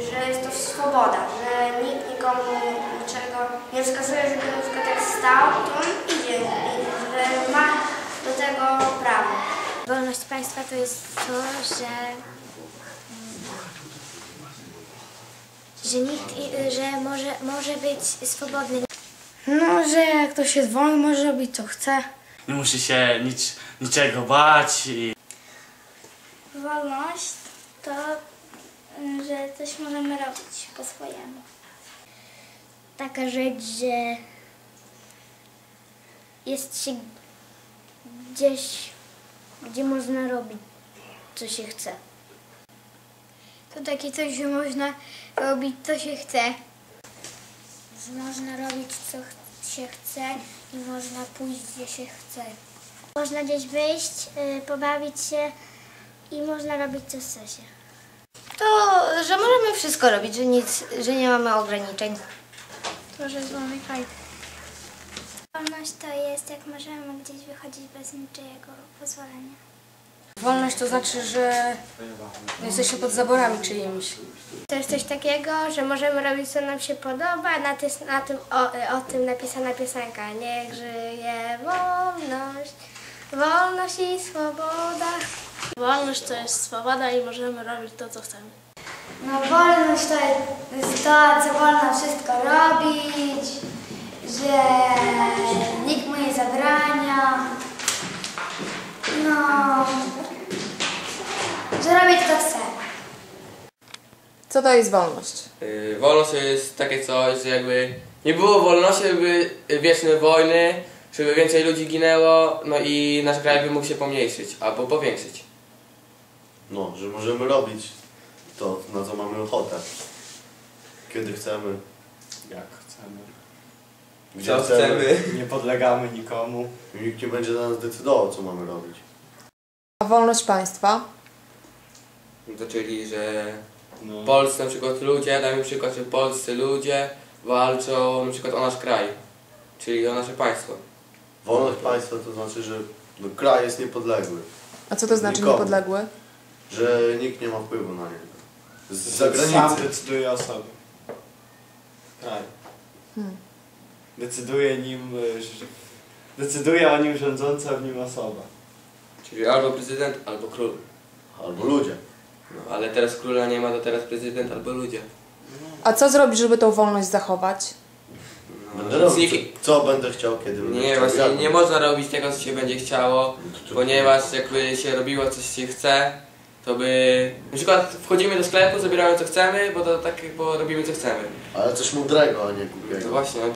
Że jest to swoboda, że nikt nikomu niczego nie wskazuje, żeby na przykład jak stał, to on idzie i że ma do tego prawo. Wolność państwa to jest to, że, że nikt, że może, może być swobodny. No, że jak ktoś jest wolny, może robić co chce. Nie musi się nic, niczego bać i Wolność to, coś możemy robić po swojemu. Taka rzecz, że jest się gdzieś, gdzie można robić, co się chce. To takie coś, że można robić, co się chce. Że można robić, co się chce i można pójść, gdzie się chce. Można gdzieś wyjść, y, pobawić się i można robić co chce się. To, że możemy wszystko robić, że nic, że nie mamy ograniczeń. To, że jest wolny kraj. Wolność to jest, jak możemy gdzieś wychodzić bez niczyjego pozwolenia. Wolność to znaczy, że nie jesteśmy pod zaborami czyimiś. To jest coś takiego, że możemy robić co nam się podoba, na, ty, na tym, o, o tym napisana piosenka. Niech żyje wolność, wolność i swoboda. Wolność to jest swoboda i możemy robić to, co chcemy. No wolność to jest to, co wolno wszystko robić, że nikt mu nie zabrania. No, że robić to chce. Co to jest wolność? Yy, Wolność to jest takie coś, że jakby nie było wolności, by wieczne wojny, żeby więcej ludzi ginęło, no i nasz kraj by mógł się pomniejszyć albo powiększyć. No, że możemy robić to, na co mamy ochotę. Kiedy chcemy, jak chcemy. gdzie Co chcemy. chcemy. Nie podlegamy nikomu. I nikt nie będzie za nas decydował, co mamy robić. A wolność państwa? No to czyli, że No, polscy na przykład ludzie, dajmy przykład, że polscy ludzie walczą na przykład o nasz kraj, czyli o nasze państwo. Wolność państwa to znaczy, że no, kraj jest niepodległy. A co to znaczy Nikomu. niepodległy? Że nikt nie ma wpływu na niego. Z Sam zagranicy. decyduje o sobie. Kraj. Hmm. Decyduje nim, że- decyduje o nim rządząca w nim osoba. Czyli albo prezydent, albo król. Albo ludzie. No, ale teraz króla nie ma, to teraz prezydent albo ludzie. A co zrobić, żeby tą wolność zachować? No, Będę nie- co, co będę chciał, kiedy będę Nie, chciał. właśnie nie można robić tego, co się będzie chciało, to- ponieważ jakby się robiło coś się chce, to by... Na przykład wchodzimy do sklepu, zabieramy co chcemy, bo to tak, bo robimy co chcemy. Ale coś mądrego, a nie No głupiego. właśnie,